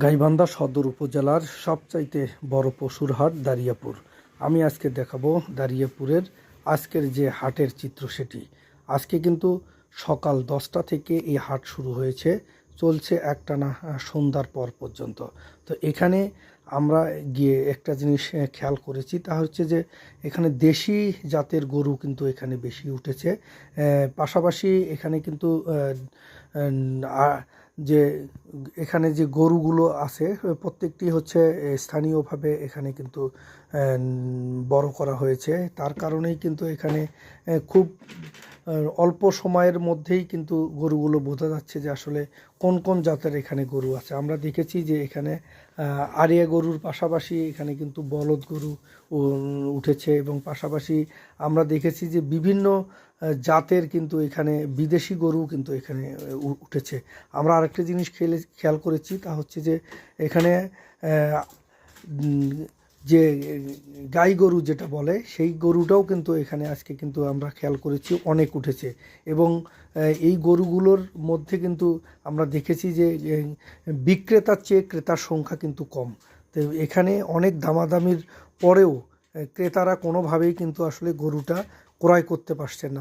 গাইবান্ধা সদর উপজেলার সবচাইতে বড় পশুর হাট দারিয়াপুর। আমি আজকে দেখাবো দারিয়াপুরের আজকের যে হাটের চিত্র সেটি। আজকে কিন্তু সকাল দশটা থেকে এই হাট শুরু হয়েছে। চলছে একটানা সন্ধ্যার পর পর্যন্ত। তো এখানে আমরা গিয়ে একটা জিনিস খেয়াল করেছি, তা হচ্ছে যে এখানে দেশি জাতের গরু কিন্তু এখানে বেশি উঠেছে। পাশাপাশি এখানে কিন্তু যে এখানে যে গরুগুলো আছে, প্রত্যেকটি হচ্ছে স্থানীয়ভাবে এখানে কিন্তু বড় করা হয়েছে। তার কারণেই কিন্তু এখানে খুব অল্প সময়ের মধ্যেই কিন্তু গরুগুলো বোঝা যাচ্ছে যে আসলে কোন কোন জাতের এখানে গরু আছে। আমরা দেখেছি যে এখানে আরিয়া গরুর পাশাপাশি এখানে কিন্তু বলদ গরু উঠেছে এবং পাশাপাশি আমরা দেখেছি যে বিভিন্ন জাতের কিন্তু এখানে বিদেশি গরু কিন্তু এখানে উঠেছে। আমরা আরেকটা জিনিস খেলে, খেয়াল করেছি তা হচ্ছে যে এখানে যে, গাই গরু যেটা বলে, সেই গরুটাও কিন্তু এখানে আজকে কিন্তু আমরা খেয়াল করেছি, অনেক উঠেছে। এবং এই গরুগুলোর মধ্যে কিন্তু আমরা দেখেছি যে বিক্রেতার চেয়ে ক্রেতার সংখ্যা কিন্তু কম। তো এখানে অনেক দামাদামির পরেও ক্রেতারা কোনোভাবেই কিন্তু আসলে গরুটা ক্রয় করতে পারছেন না।